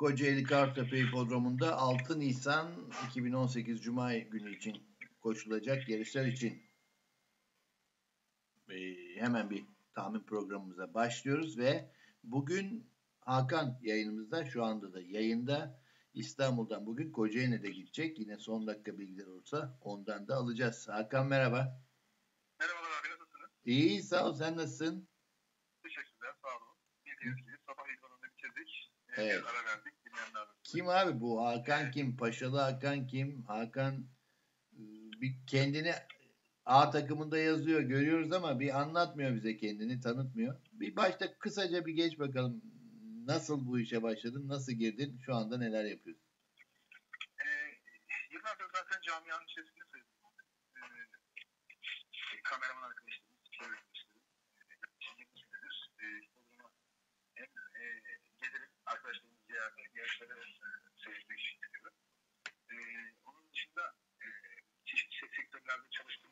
Kocaeli Kartepe Hipodromu'nda 6 Nisan 2018 Cuma günü için koşulacak yarışlar için e, hemen bir tahmin programımıza başlıyoruz ve bugün Hakan yayınımızda şu anda da yayında İstanbul'dan bugün Kocaeli'ne gidecek. Yine son dakika bilgiler olursa ondan da alacağız. Hakan merhaba. Merhabalar abi nasılsınız? İyi sağ ol sen nasılsın? Teşekkürler sağ olun. Bildiğiniz gibi sabah ilk bitirdik. Evet. Evet. Ara verdik. Kim abi bu? Hakan kim? Paşalı Hakan kim? Hakan e, bir kendini A takımında yazıyor görüyoruz ama bir anlatmıyor bize kendini tanıtmıyor. Bir başta kısaca bir geç bakalım. Nasıl bu işe başladın? Nasıl girdin? Şu anda neler yapıyorsun? Ee, yıllardır zaten camianın içerisinde. Ee, kameraman arkadaşlarım, spiker arkadaşlarım. Ee, 20 senedir e, programa hem e, gelirim arkadaşlarımı ziyaret yarışlara e, seyretmek için gidiyorum. Ee, onun dışında e, çeşitli sek- sektörlerde çalıştım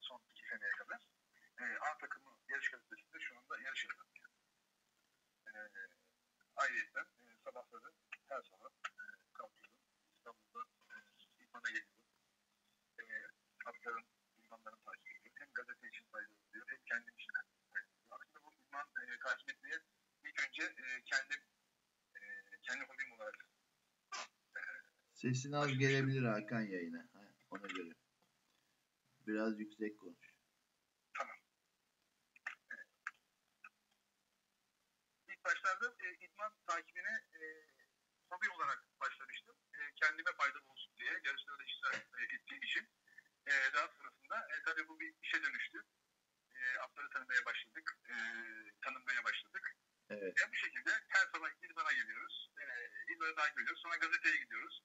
son iki seneye kadar. E, A takımı yarış gazetesinde şu anda yarış yapıyorum. E, ayrıca e, sabahları her sabah e, kalkıyorum. İstanbul'da e, İdman'a geliyorum. E, atların, idmanlarını takip ediyorum. Hem gazete için faydalı oluyor, hem kendim için faydalı oluyor. Aslında bu idman e, takip etmeye önce e, kendim e, kendi hobim olarak Sesin az gelebilir Hakan yayına. Ha, ona göre. Biraz yüksek konuş. İlk başlarda e, idman takibine e, hobi olarak başlamıştım. E, kendime faydalı olsun diye yarışlarda iştirak e, ettiğim için. E, daha sonrasında e, tabii bu bir işe dönüştü. E, atları tanımaya başladık. E, tanınmaya başladık. Evet. E, bu şekilde her sabah idmana geliyoruz. E, idmanı takip ediyoruz. Sonra gazeteye gidiyoruz.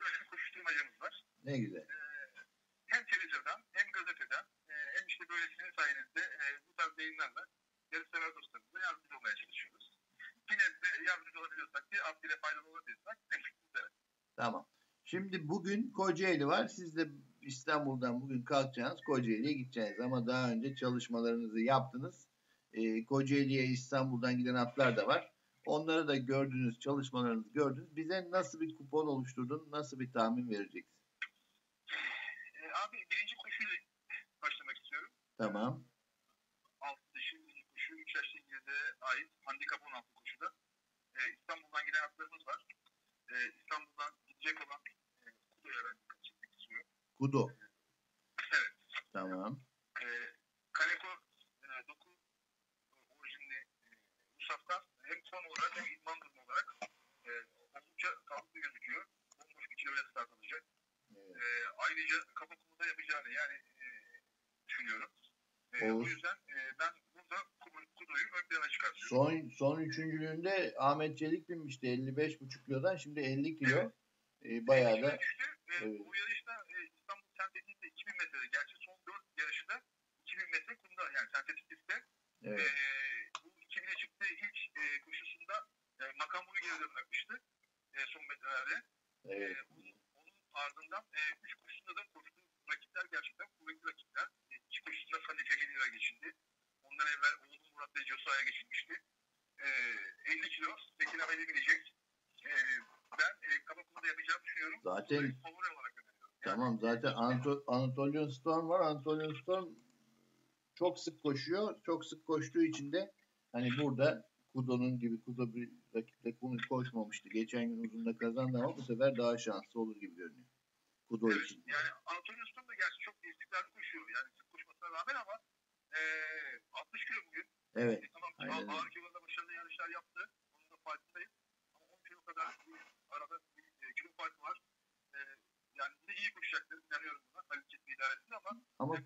Böyle bir koşuşturmacamız var. Ne güzel. E, hem Twitter'dan hem gazeteden e, hem sayenizde e, bu tarz yayınlarla yarışsever dostlarımıza yardımcı olmaya çalışıyoruz. Yine de yardımcı olabiliyorsak, bir at bile faydalı olabiliyorsak ne bize. Tamam. Şimdi bugün Kocaeli var. Siz de İstanbul'dan bugün kalkacaksınız. Kocaeli'ye gideceksiniz. Ama daha önce çalışmalarınızı yaptınız. Ee, Kocaeli'ye İstanbul'dan giden atlar da var. Onları da gördünüz, çalışmalarınızı gördünüz. Bize nasıl bir kupon oluşturdun, nasıl bir tahmin vereceksin? E, abi birinci koşuyla başlamak istiyorum. Tamam. Altı dışı birinci koşu 3 yaşlı İngiliz'e ait handikap 16 koşuda. E, İstanbul'dan giden atlarımız var. E, İstanbul'dan gidecek olan e, Kudo'ya ben dikkat çekmek istiyorum. Kudo. Evet. Tamam. E, Kaneko e, doku e, orijinli e, Musaf'tan hem form olarak hem idman durumu olarak e, oldukça sağlıklı gözüküyor. Bomboş bir kiloyla start alacak. Evet. E, ayrıca kafa kumuda yapacağını yani. E, o yüzden e, ben burada Kudu- Kudo'yu ön plana çıkartıyorum. Son son üçüncülüğünde Ahmet Çelik binmişti 55,5 kilodan. Şimdi 50 kilo. Ee, bayağı da Düştü ve Evet. bu yarışta e, İstanbul Sentetik'te 2000 metrede, gerçi son 4 yarışında 2000 metre kumda yani sentetik pistte evet. Ee, bu 2000'e çıktığı ilk e, koşusunda e, Makambu'yu geride bırakmıştı e, son metrelerde. evet. E, onun, onun ardından 3 koşusunda da koştuğu rakipler gerçekten kuvvetli rakipler. E, ilk koşusunda Sani Tegelir'e geçildi. Ondan evvel Josa'ya geçilmişti. E, 50 kilo Tekin Amel'e binecek. E, ben e, kaba kumda yapacağımı düşünüyorum. Zaten Burayı favori olarak öneriyorum. Yani, Tamam zaten Anato- Anatolian Storm var. Anatolian Storm çok sık koşuyor. Çok sık koştuğu için de hani burada Kudo'nun gibi Kudo bir rakiple ko- koşmamıştı. Geçen gün uzunda kazandı ama bu sefer daha şanslı olur gibi görünüyor. Kudo Evet, için. yani Antonio Stone da gerçi çok istikrarlı koşuyor. Yani sık koşmasına rağmen ama e, 60 kilo bugün. Evet. E, tamam aynen ağır, kiloda başarılı yarışlar yaptı. Onun da farkındayım. Ama 10 kilo kadar bir arada bir e, kilo farkı var. E, yani yine iyi koşacaktır. İnanıyorum buna. Kaliteli idaresinde ama Ama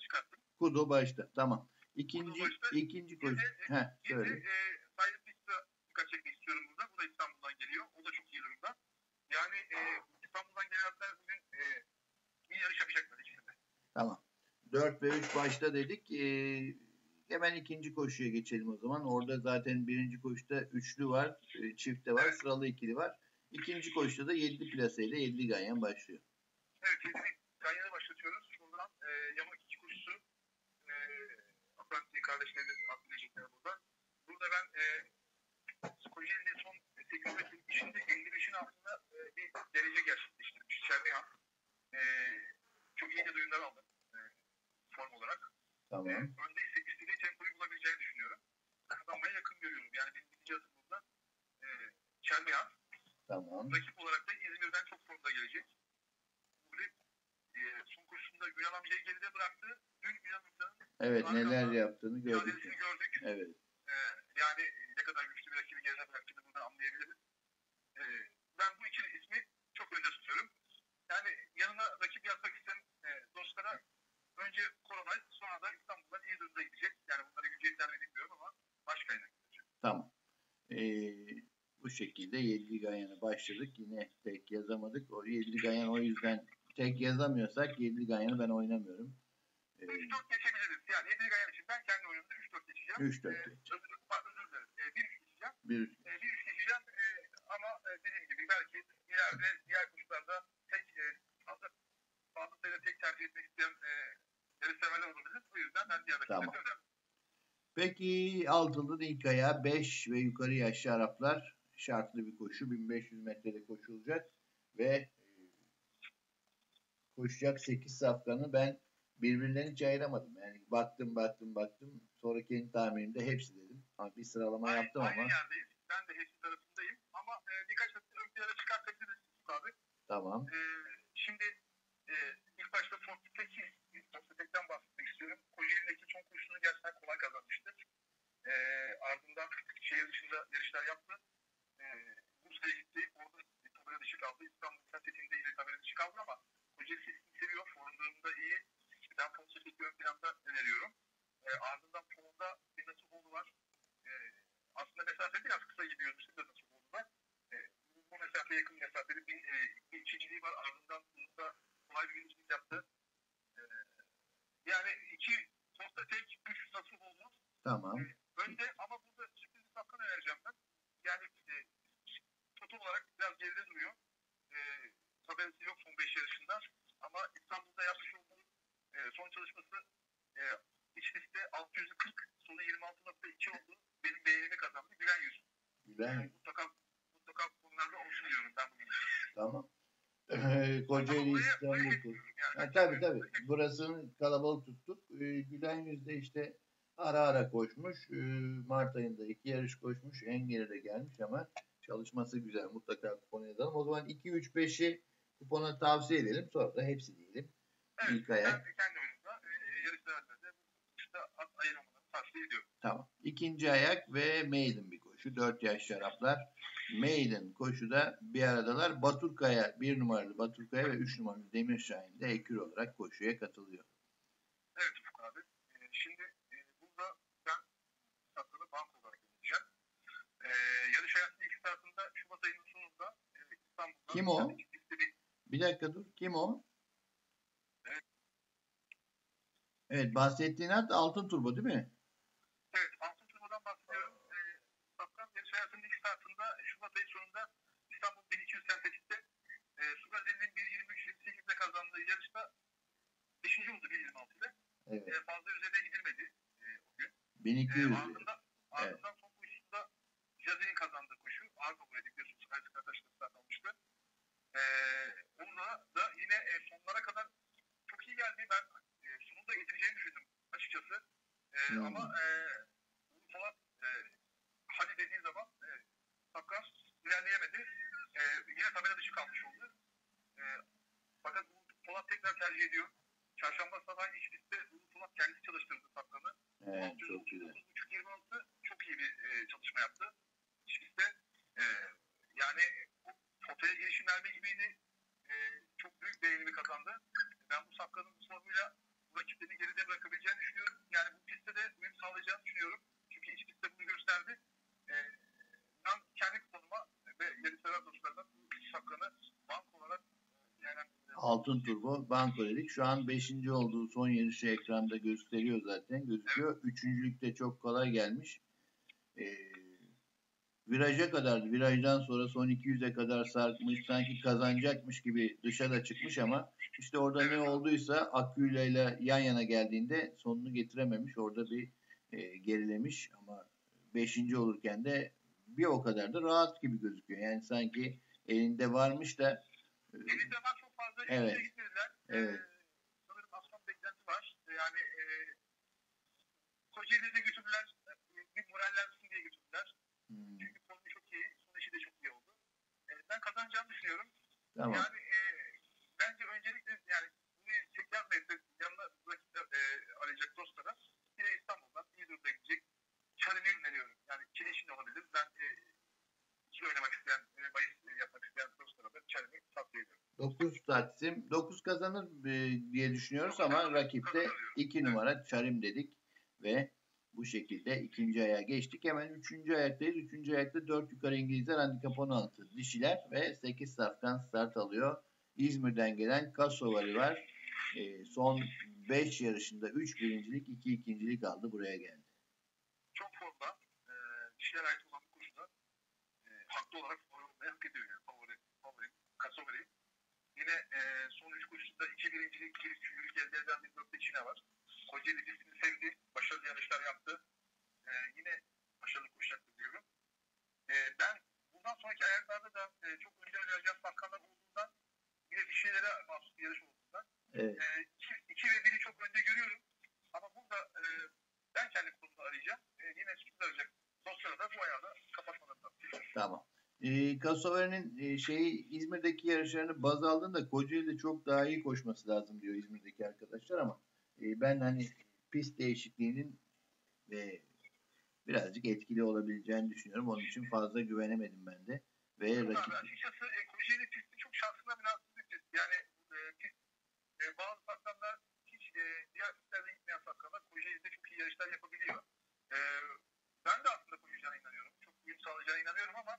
çıkarttım. Kudo başta. Tamam. İkinci başta. ikinci koş. Bir de, Heh, söyle. e, Sayyid Pista dikkat çekmek istiyorum burada. Bu da İstanbul'dan geliyor. O da çok iyi durumda. Yani e, İstanbul'dan gelenler bugün e, iyi yarış yapacaklar ikisinde. Tamam. 4 ve 3 başta dedik. Ee, Hemen ikinci koşuya geçelim o zaman. Orada zaten birinci koşuda üçlü var, e, çifte var, sıralı ikili var. İkinci koşuda da yedili plaseyle yedili ganyan başlıyor. Evet, yedili ganyanı başlatıyoruz. Bundan e, yamak iki koşusu. E, Atlantik kardeşlerimiz atlayacaklar burada. Burada ben e, Kocaeli'de son 8 metrin içinde 55'in altında e, bir derece gerçekleştirmiş. Şerbeyan. E, çok iyi de duyumlar aldım. E, form olarak. Tamam. E, önde Evet neler yaptığını gördük. gördük. Evet. Ee, yani ne kadar güçlü bir rakibi geride bıraktığını buradan anlayabiliriz. Ee, ben bu ikili ismi çok önde tutuyorum. Yani yanına rakip yazmak isteyen e, dostlara önce Koronay sonra da İstanbul'dan durumda gidecek. Yani bunlara gücü yeter mi bilmiyorum ama baş kaynak. Tamam. Ee, bu şekilde Yedili Ganyan'a başladık. Yine tek yazamadık. O Yedili Ganyan o yüzden tek yazamıyorsak Yedili Ganyan'ı ben oynamıyorum. Ee, 3-4 geçebiliriz. Yani Yedili Gayan için ben kendi oyunumda 3-4 geçeceğim. 3-4 Ee, özür, özür dilerim. Ee, 1-3 geçeceğim. Bir, E, bir üst geçeceğim ama e, dediğim gibi belki ileride diğer kuşlarda tek e, fazla fazla sayıda tek tercih etmek isteyen e, yarışseverler olabilir. O yüzden ben diğer Tamam. Peki Altılı'nın ilk ayağı 5 ve yukarı yaşlı Araplar şartlı bir koşu. 1500 metrede koşulacak ve e, koşacak 8 safkanı ben birbirinden hiç ayıramadım. Yani baktım baktım baktım. Sonra kendi tahminimde hepsi dedim. Ama bir sıralama Aynı- yaptım aynı ama yerdeyiz. Ben de hepsi tarafındayım. Ama e, birkaç ön plana çıkartabiliriz abi. tamam. E, şimdi e, ilk başta Fortite'ki Fortite'den bahsetmek istiyorum. Kocaeli'ndeki son koşusunu gerçekten kolay kazanmıştı. E, ardından şehir dışında yarışlar yaptı. E, Bursa'ya gitti. Orada bir tabela dışı kaldı. İstanbul Fethet'inde yine tabela dışı kaldı ama Kocaeli sesini seviyor. Formlarında iyi. Ben Fortite'yi ön planda öneriyorum. E, ardından formda bir Nasuhoğlu var. E, aslında mesafe biraz kısa gibi gözükse de Nasuhoğlu var. E, bu, bu mesafe yakın mesafeli bir, e, bir ikinciliği var. Ardından burada kolay bir birincilik yaptı. E, yani iki posta tek üç nasıl olmaz. Tamam. Önde ama burada sürpriz bir safkan önereceğim ben. Yani e, total olarak biraz geride duruyor. E, tabelası yok son 5 yarışında. Ama İstanbul'da yapmış olduğu e, son çalışması e, iç liste 640, sonu 26.2 oldu. Benim beğenimi kazandı. Güven yüz. Güzel. Mutlaka, mutlaka bunlarda olsun diyorum ben bugün. Tamam. Kocaeli İstanbul. getiriyorum yani. Ha, tabii tabii. Burasını kalabalık tuttuk. Ee, Gülen Yüzde işte ara ara koşmuş. Ee, Mart ayında iki yarış koşmuş. En geride gelmiş ama çalışması güzel. Mutlaka kupona yazalım. O zaman 2, 3, 5'i kupona tavsiye edelim. Sonra da hepsi diyelim. Evet, İlk ayak. Ben kendi oyunumda yarışlarında işte at ayırmamalarını tavsiye ediyorum. Tamam. İkinci ayak ve maiden bir koşu. 4 yaş şaraplar. Maiden koşuda bir aradalar. Baturkaya bir numaralı Baturkaya ve 3 numaralı Demir Şahin de ekür olarak koşuya katılıyor. Evet Ufuk abi. Ee, şimdi e, burada ben satını bank olarak yöneteceğim. Ee, yarış hayatının ilk startında Şubat ayının sonunda e, İstanbul'da Kim o? liste bir- Bir dakika dur. Kim o? Evet. Evet bahsettiğin at Altın Turbo değil mi? Evet, Altın Turbo'dan bahsediyorum. Ee, Safkan yarış hayatının ilk startında e, Şubat ayı sonunda İstanbul 1200 sentetikte e, Su Gazeli'nin 1.23.28'de kazandığı yarışta 5. oldu 1.26'da. Evet. E, fazla üzerine gidilmedi e, o gün. 1200. Ee, ardından, ardından son koşusunda Jazi'nin kazandığı koşu. Argo buraya biliyorsunuz. Isaac arkadaşlar start almıştı. Ee, onda da yine e, sonlara kadar çok iyi geldi. Ben sonunda getireceğini düşündüm açıkçası. E, Hmm. Ama e, Polat e, hadi dediği zaman e, Safkan ilerleyemedi. E, yine tabela dışı kalmış oldu. E, fakat Polat tekrar tercih ediyor. Çarşamba sabahı iç pistte Polat kendisi çalıştırdı Safkan'ı. Evet çok güzel. 639.26 çok iyi bir e, çalışma yaptı. İşte e, yani potaya girişim verme gibiydi. E, çok büyük beğenimi kazandı. Ben bu bu rakiplerini geride bırakabileceğini düşünüyorum. Yani bu pistte de uyum sağlayacağını düşünüyorum. Çünkü iç pistte bunu gösterdi. E, ben kendi kuponuma ve yarışsever dostlarına bu Safkan'ı bank olarak e, değerlendiriyorum. Altın Turbo Banko dedik. Şu an 5. olduğu son yarışı ekranda gösteriyor zaten. Gözüküyor. Üçüncülükte çok kolay gelmiş. Ee, viraja kadar, virajdan sonra son 200'e kadar sarkmış. Sanki kazanacakmış gibi dışa da çıkmış ama işte orada ne olduysa Akgüle ile yan yana geldiğinde sonunu getirememiş. Orada bir e, gerilemiş ama 5. olurken de bir o kadar da rahat gibi gözüküyor. Yani sanki elinde varmış da e, Elinde var çok fazla Evet. evet. gitmediler. Evet. Ee, sanırım aslan beklenti var. Yani e, Kocaeli'ye de götürdüler. Bir morallensin diye götürdüler. Hmm, Çünkü formu çok iyi. Son işi de çok iyi oldu. E, ben kazanacağımı düşünüyorum. Tamam. Yani e, bence öncelikle yani yapmayıp da yanına rakipler e, arayacak dostlara yine İstanbul'dan iyi durumda gidecek. Çarını öneriyorum. Yani Kireç'in de olabilir. Ben e, ikili oynamak isteyen, e, bahis e, yapmak isteyen dostlara da Çarını tavsiye ediyorum. 9 Taksim. 9 kazanır e, diye düşünüyoruz ama rakipte 2 numara Çarim dedik ve bu şekilde ikinci aya geçtik. Hemen üçüncü ayaktayız. Üçüncü ayakta 4 yukarı İngilizler handikap 16. Dişiler ve 8 safkan start alıyor. İzmir'den gelen Kasovari var. E, son 5 yarışında 3 birincilik 2 ikincilik aldı. Buraya geldi. Çok formda. E, dişler ait olan bu koşuda e, haklı olarak favori hak ediyor. Yani favori, favori, Kasoveri. Yine e, son üç koşusunda iki birincilik, bir üçüncülük elde eden bir dörtte Çin'e var. Kocaeli dizisini sevdi. Başarılı yarışlar yaptı. E, yine başarılı koşacaktır diyorum. E, ben bundan sonraki ayaklarda da e, çok önce oynayacağım safkanlar olduğundan bir de dişilere mahsus bir yarış olduğundan Evet. e, iki, iki ve biri çok önde görüyorum. Ama burada e, ben kendi kurumda arayacağım. E, yine sürpriz arayacak. Dostlara da bu ayağı da kapatmalarını Tamam. E, Kasovari'nin e, şeyi İzmir'deki yarışlarını baz aldığında Kocaeli'de çok daha iyi koşması lazım diyor İzmir'deki arkadaşlar ama e, ben hani pist değişikliğinin e, birazcık etkili olabileceğini düşünüyorum. Onun için fazla güvenemedim ben de. Ve Ama rakip açıkçası e, Kocaeli pisti çok şansına münasip bir pist. Yani e, pist e, bazı saklanlar hiç e, diğer pistlerde gitmeyen saklanlar Kocaeli'de çok iyi yarışlar yapabiliyor. E, ben de aslında koşacağına inanıyorum. Çok uyum sağlayacağına inanıyorum ama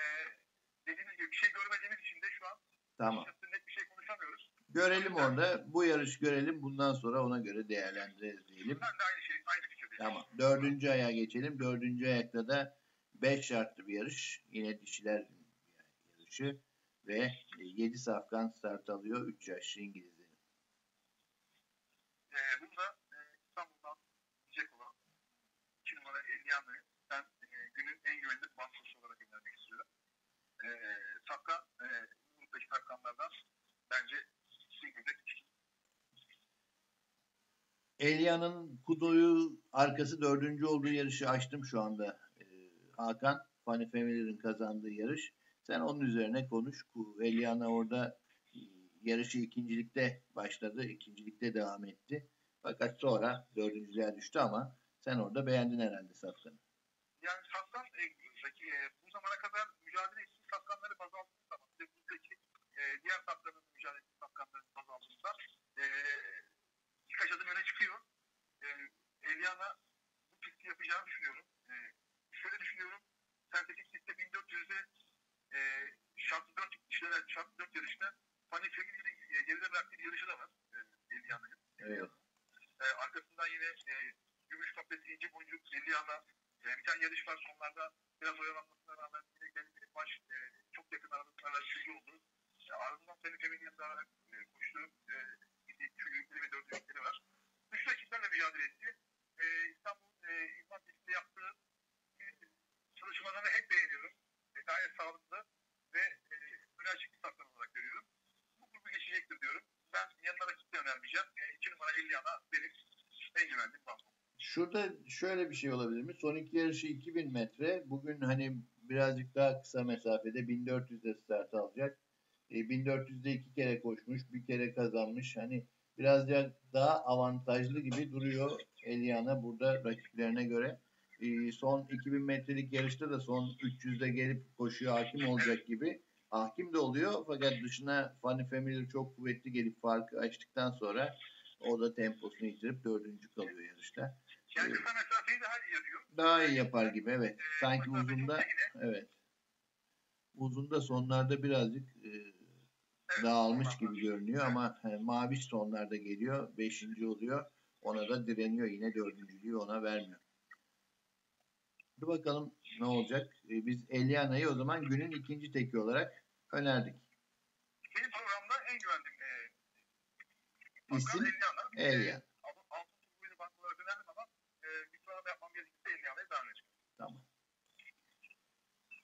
e, dediğimiz gibi bir şey görmediğimiz için de şu an tamam. açıkçası net bir şey konuşamıyoruz. Görelim orada. Bu yarış görelim. Bundan sonra ona göre değerlendiririz diyelim. Ben de aynı şey, aynı fikirdeyim. Tamam. Dördüncü ayağa geçelim. Dördüncü ayakta da 5 şartlı bir yarış. Yine dişiler yarışı. Ve 7 safkan start alıyor. 3 yaşlı İngilizlerin. E, burada e, İstanbul'dan gidecek olan 2 numara Elyanlı'yı ben e, günün en güvenilir bankosu olarak önermek istiyorum. E, Safkan, e, bu gruptaki Safkanlardan bence İzmir'de Elia'nın Kudo'yu arkası dördüncü olduğu yarışı açtım şu anda. Ee, Hakan, Fanny Family'nin kazandığı yarış. Sen onun üzerine konuş. Eliana orada e, yarışı ikincilikte başladı. ikincilikte devam etti. Fakat sonra dördüncülüğe düştü ama sen orada beğendin herhalde Safkan'ı. yani Safkan e, peki, e, bu zamana kadar mücadele ettiği Safkanları baz aldığımız zaman ve buradaki e, diğer Safkanların mücadele ettiği Safkanları baz aldığımızda e, birkaç adım öne çıkıyor. E, Eliana bu pisti yapacağını düşünüyorum. E, şöyle düşünüyorum. Sentetik pistte 1400'de e, şartlı 4 kişilere şartlı 4 yarışta Fanny Family'nin e, geride bıraktığı bir yarışı da var. E, Eliana'nın. Evet. E, arkasından yine e, Gümüş Kafesi, İnci Boncuk, Eliana e, bir tane yarış var sonlarda biraz oyalanmasına rağmen yine bir baş e, çok yakın aralıklarla üçüncü oldu. E, ardından Fanny Family'nin daha e, koştu. E, üçüncülükleri ve dördüncülükleri var. Üç rakiplerle mücadele etti. E, İstanbul e, İzmir Test'te yaptığı e, çalışmalarını hep beğeniyorum. E, gayet sağlıklı ve e, öne açık bir saklan olarak görüyorum. Bu grubu geçecektir diyorum. Ben yanına rakip de önermeyeceğim. E, iki numara Eliana benim en güvendiğim banko. Şurada şöyle bir şey olabilir mi? Son iki yarışı 2000 metre. Bugün hani birazcık daha kısa mesafede 1400'de start alacak. E, 1400'de iki kere koşmuş, bir kere kazanmış. Hani birazcık daha avantajlı gibi duruyor Eliana burada rakiplerine göre. E, son 2000 metrelik yarışta da son 300'de gelip koşuyor hakim olacak gibi. Hakim de oluyor fakat dışına Fanny Family çok kuvvetli gelip farkı açtıktan sonra o da temposunu yitirip dördüncü kalıyor yarışta. Yani Evet. kısa mesafeyi daha iyi yapıyor. Daha iyi yapar gibi evet. E, Sanki uzunda da yine. evet. Uzunda sonlarda birazcık e, Evet, dağılmış gibi görünüyor ama he, maviş sonlarda geliyor. Beşinci oluyor. Ona da direniyor. Yine dördüncülüğü ona vermiyor. Dur bakalım ne olacak. E, biz Eliana'yı o zaman günün ikinci teki olarak önerdik. Benim programda en güvendiğim e, İsim? Eliana. Eliana. E, altın altın tutkuyla banka olarak önerdim ama e, bir sıralama yapmam gerekirse Eliana'yı daha öne çıkardım. Tamam.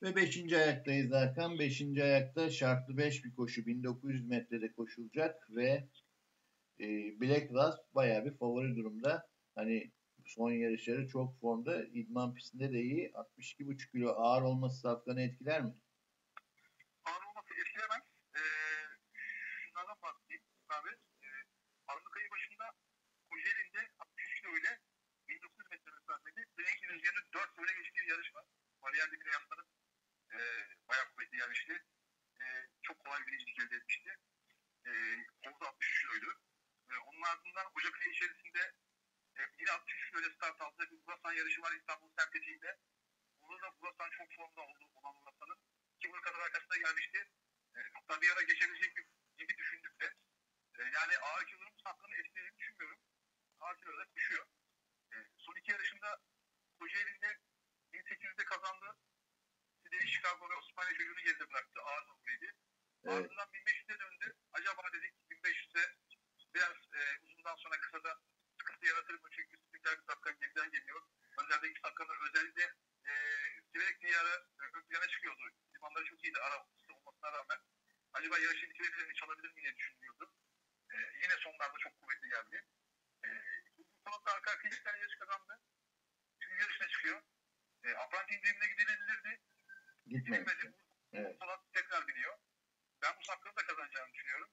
Ve 5. ayaktayız Hakan. 5. ayakta şartlı 5 bir koşu. 1900 metrede koşulacak ve e, Black Last bayağı bir favori durumda. Hani son yarışları çok formda. İdman pistinde de iyi. 62,5 kilo ağır olması Safkan'ı etkiler mi? Ağır olması etkilemez. Ee, şunlardan bahsedeyim abi. Ee, Aralık ayı başında Kocaeli'nde 63 kilo ile 1900 metre mesafede Frenk rüzgarının 4 böyle geçtiği bir yarış var. Bariyer dibine yaslanıp e, bayağı kuvvetli gelmişti. E, çok kolay bir birincilik elde etmişti. E, orada 63 kiloydu. E, onun ardından Ocak ayı içerisinde e, yine 63 kilo ile start aldı. Bir Burasan yarışı var İstanbul sempatiğinde. Burada da Burasan çok formda oldu olan Burasan'ın. Ki bu kadar arkasına gelmişti. E, hatta bir ara geçebilecek bir, gibi düşündük de. E, yani ağır kiloların Safkan'ı etkilediğini düşünmüyorum. Ağır kiloda düşüyor. E, son iki yarışında Kocaeli'nde 1800'de kazandı. Sidney Chicago ve Osmaniye çocuğunu geride bıraktı. Ağır nomuraydı. Evet. Ardından 1500'e döndü. Acaba dedik 1500'e biraz e, uzundan sonra kısada sıkıntı yaratır mı? Çünkü sprinter bir sapkan geriden geliyor. Önlerdeki sapkanlar özellikle e, siverek bir ara e, ön plana çıkıyordu. Limanları çok iyiydi ara olmasına rağmen. Acaba yarışı bitirebilir mi, çalabilir mi diye düşünüyordu. E, yine sonlarda çok kuvvetli geldi. E, sonunda arka arkaya iki tane yarış kazandı. Şimdi yarışına çıkıyor. E, apranti indirimine gidilebilirdi. Gitmemiş. Gidilmedi. Evet. Sonra tekrar biniyor. Ben bu sapkanı da kazanacağını düşünüyorum.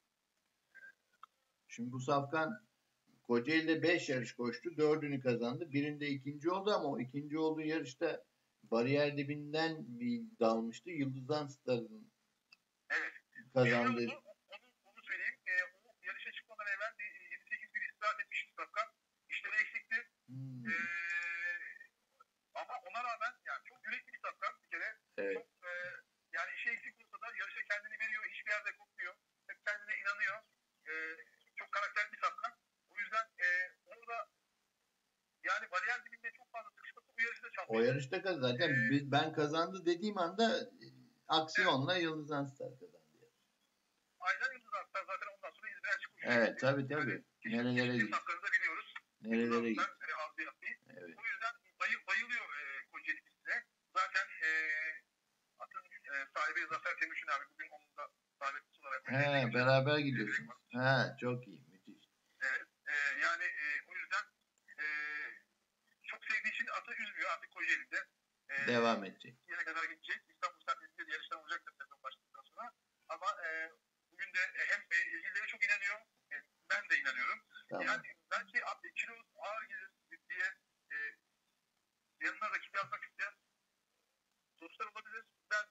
Şimdi bu Safkan Kocaeli'de 5 yarış koştu. 4'ünü kazandı. Birinde ikinci oldu ama o ikinci olduğu yarışta bariyer dibinden bir dalmıştı. Yıldızan Star'ın Evet. oldu, Onu, onu söyleyeyim. E, o yarışa çıkmadan evvel bir 7-8 gün istirahat etmişti Sapkan. İşleri eksikti. Hmm, E, ama ona rağmen yani çok yürekli bir Sapkan bir kere. Evet. Çok, e, yani işe eksik olsa da yarışa kendini veriyor. Hiçbir yerde korkmuyor. Hep kendine inanıyor. E, çok karakterli bir Sapkan. O yüzden e, orada yani bariyer dibinde çok fazla sıkışması bu yarışta O çalmıyor. yarışta kazandı. Zaten Ee, biz- ben kazandı dediğim anda e, aksiyonla Yıldızan Star kazandı. Aynen Yıldız Aktar zaten ondan sonra İzmir'e çıkmış. Evet tabii tabii. Nerelere. Haklarını da biliyoruz. Nerelere gitti. Yıldız Aktar, e, az bir yapmayı. Evet. O yüzden bayı, bayılıyor e, Kocaeli pistine. Zaten e, atın e, sahibi Zafer Temüşün abi bugün onun da sahibisi olarak. He, beraber gidiyorsunuz. Ha, çok iyi. Müthiş. Evet, e, yani e, o yüzden e, çok sevdiği için atı üzmüyor artık Kocaeli'de. E, Devam edecek. yere kadar gidecek. İstanbul Sentez'de yarışlar olacaktır sezon başladıktan sonra. Ama e, bugün de hem e, ilgililere çok inanıyor. E, ben de inanıyorum. Tamam. Yani belki abi kilo ağır gelir diye e, yanına rakip yazmak isteyen sonuçlar olabilir. Ben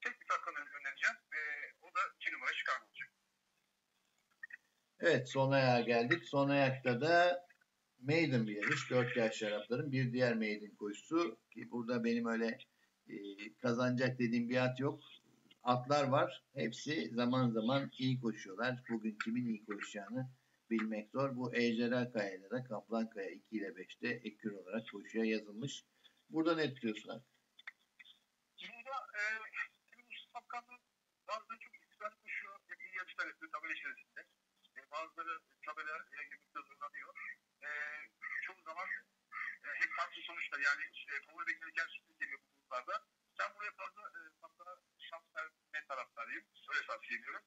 tek bir takımı önereceğim. E, o da 2 numara Chicago olacak. Evet son ayağa geldik. Son ayakta da maiden yarış. 4 yaş şarapların bir diğer maiden koşusu. Ki burada benim öyle e, kazanacak dediğim bir at yok. Atlar var. Hepsi zaman zaman iyi koşuyorlar. Bugün kimin iyi koşacağını bilmek zor. Bu Ejderha Kaya'da da Kaplan Kaya 2 ile 5'te ekür olarak koşuya yazılmış. Burada ne tutuyorsun? Burada e, bu sapkanlı bazıları çok güzel koşuyor. İyi yarışlar yapıyor tabela içerisinde. Bazıları tabela e, yemekte zorlanıyor. E, çoğu zaman e, hep farklı sonuçlar. Yani e, favori beklenirken sürpriz geliyor bu gruplarda. Sen buraya fazla e, şans verme taraftarıyım. Öyle tavsiye ediyorum.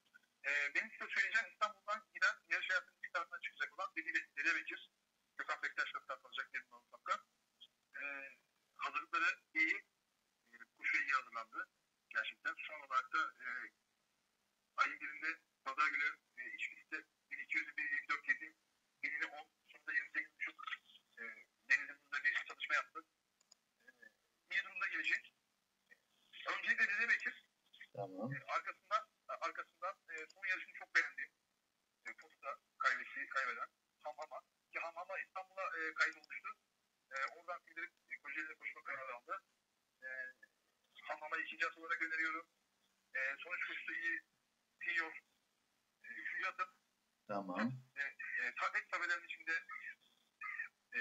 E, benim size söyleyeceğim İstanbul'dan giden yarış hayatının bir tarafına çıkacak olan Deli, Deli Bekir. Gökhan Bektaş'la start alacak benim oğlum sapkan. E, hazırlıkları iyi. E, Kuşu iyi hazırlandı. Gerçekten. Son olarak da e, ayın birinde pazar günü e, iç pistte 1200'ü 1.24 yedi. Birini 10, sonunda 28.5 e, Deniz'in bunda bir çalışma yaptı. E, iyi durumda gelecek. Öncelikle Dede Bekir. Tamam. E, arkasından arkasından e, son yarışını çok beğendim. E, posta kaybesi, kaybeden Hamhama. Ki Hamhama İstanbul'a e, kaydolmuştu. E, oradan gidip e, Kocaeli'de koşma kararı aldı. E, Hamhama'yı ikinci at olarak öneriyorum. E, sonuç koşusu iyi. Tiyor. E, üçüncü atım. Tamam. E, e, tablet tabelerin içinde e,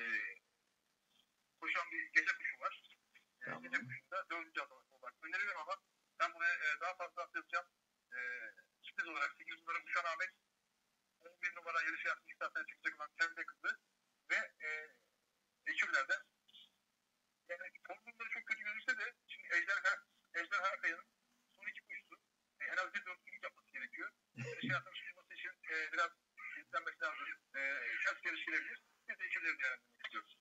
koşan bir gece kuşu var. E, Tamam. Gece kuşunda dördüncü at olarak öneriyorum ama ben buraya e, daha fazla at yazacağım. E, sürpriz olarak 8 numara Kuşan Ahmet 11 numara yarış yapmış zaten çıkacak olan Pembe Kızı ve e, ekürlerden yani formunda çok kötü gözükse de şimdi Ejderha, Ejderha Kaya'nın son iki koşusu e, en az bir dörtlülük yapması gerekiyor. Yarış hayatının çıkması için e, biraz izlenmesi lazım. E, kaç yarış girebilir? Biz de ekürleri değerlendirmek istiyoruz.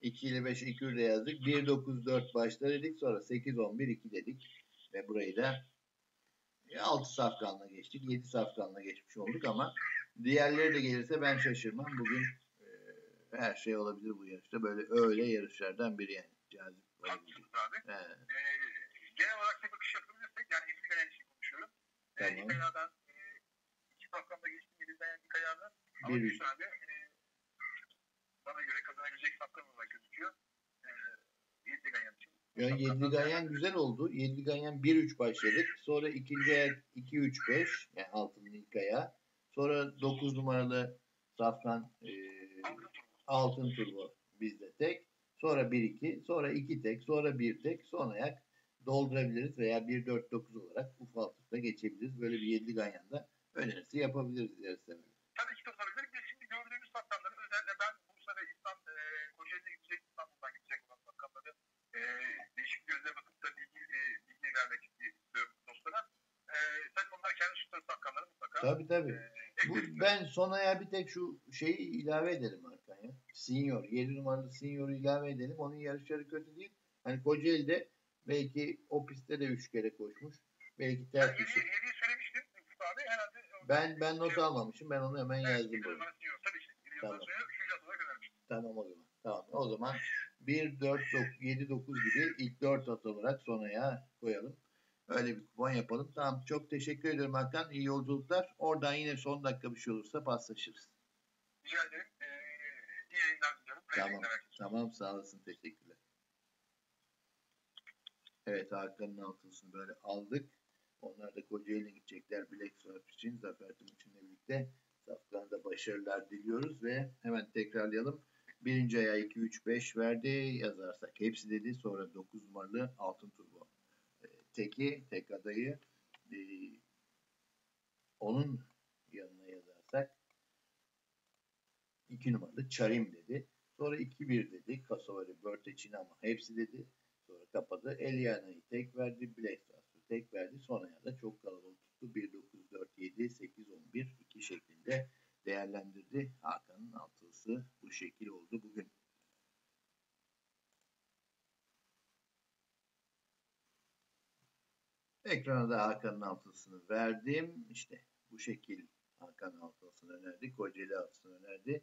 2 ile 5 2 de yazdık. 1 9 4 başla dedik. Sonra 8 11 2 dedik. Ve burayı da 6 safkanla geçtik. 7 safkanla geçmiş olduk ama diğerleri de gelirse ben şaşırmam. Bugün e, her şey olabilir bu yarışta. Böyle öyle yarışlardan biri yani. Cazip olabilir. Haklısınız abi. Ee, genel olarak bir bakış yapabilirsek yani Emin Gayan için Tamam. İlk ayağdan e, iki geçtim Emin Gayan ilk ayağdan. Ama Bir bir üç. tane e, bana göre kazanabilecek safkan olarak gözüküyor. Ee, Yedi Gayan için. Yani Yedli Ganyan güzel oldu. Yedli Ganyan 1-3 başladık. Sonra ikinci ayak 2-3-5 yani altının ilk ayağı. Sonra 9 numaralı Safkan e, altın turbo bizde tek. Sonra 1-2, sonra 2 tek, sonra 1 tek, son ayak doldurabiliriz veya 1-4-9 olarak ufaltıkla geçebiliriz. Böyle bir yedli Ganyan'da önerisi yapabiliriz evvel. Tabii ki de olabilir. Biz şimdi gördüğümüz safkanları özellikle ben Bursa'da İstanbul, e, Kocaeli'de gidecek, İstanbul'dan gidecek olan safkanları e, değişik gözle bakıp da bilgi, e, bilgi vermek istiyorum dostlara. E, tabii onlar kendi şutları safkanları mutlaka Tabii tabii. e, Bu, ben son ayağa bir tek şu şeyi ilave edelim Hakan ya. Senior. 7 numaralı Senior'u ilave edelim. Onun yarışları kötü değil. Hani Kocaeli'de belki o pistte de 3 kere koşmuş. Belki ters hediye, düşü. hediye söylemiştim Mustafa abi. Herhalde Ben ben not almamışım. Ben onu hemen yazdım. Evet, buraya. Tabii ki. Tamam. Tamam o zaman. Tamam. O zaman 1, 4, 9, 7, 9 gibi ilk 4 at olarak son ayağa koyalım. Öyle bir kupon yapalım. Tamam. Çok teşekkür ediyorum Hakan. İyi yolculuklar. Oradan yine son dakika bir şey olursa paslaşırız. Rica ederim. E, iyi yayınlar diliyorum. Tamam. Tamam sağ olasın. Teşekkürler. Evet Hakan'ın altısını böyle aldık. Onlar da Kocaeli'ne gidecekler Black Surf için. Zafer Tumuç'unla birlikte Safkan'da başarılar diliyoruz ve hemen tekrarlayalım. Birinci ayağı 2, 3, 5 verdi yazarsak. Hepsi dedi. Sonra 9 numaralı Altın Turbo. Ee, Teki, tek adayı. Ee, onun yanına yazarsak 2 numaralı Çarim dedi. Sonra 2-1 dedi. Kasovari, Börteçin ama hepsi dedi. Sonra kapadı. Eliana'yı tek verdi. Black tek verdi. Son ayağı da çok kalabalık tuttu. 1, 9, 4, 7, 8, 11, 2 şeklinde değerlendirdi. Hakan'ın altılısı bu şekil oldu bugün. Ekrana da Hakan'ın altılısını verdim. İşte bu şekil Hakan altılısını önerdi. Kocaeli altılısını önerdi.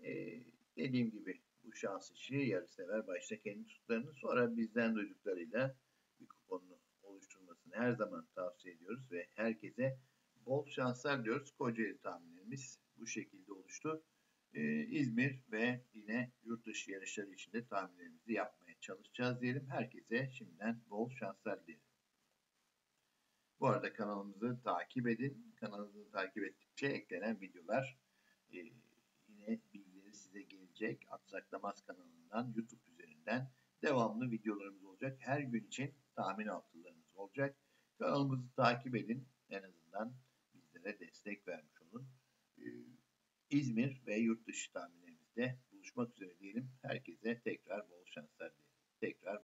Ee, dediğim gibi bu şans işi yarışsever başta kendi tutlarını sonra bizden duyduklarıyla bir kuponunu oluşturmasını her zaman tavsiye ediyoruz ve herkese bol şanslar diyoruz. Kocaeli tahminlerimiz bu şekilde oluştu. Ee, İzmir ve yine yurt dışı yarışları için de tahminlerimizi yapmaya çalışacağız diyelim. Herkese şimdiden bol şanslar dilerim. Bu arada kanalımızı takip edin. Kanalımızı takip ettikçe eklenen videolar e, yine bilgileri size gelecek. Atsaklamaz kanalından, YouTube üzerinden devamlı videolarımız olacak. Her gün için tahmin altılarımız olacak. Kanalımızı takip edin. En azından bizlere destek vermiş olun. Ee, İzmir ve yurt dışı tahminlerimizde buluşmak üzere diyelim. Herkese tekrar bol şanslar dilerim. Tekrar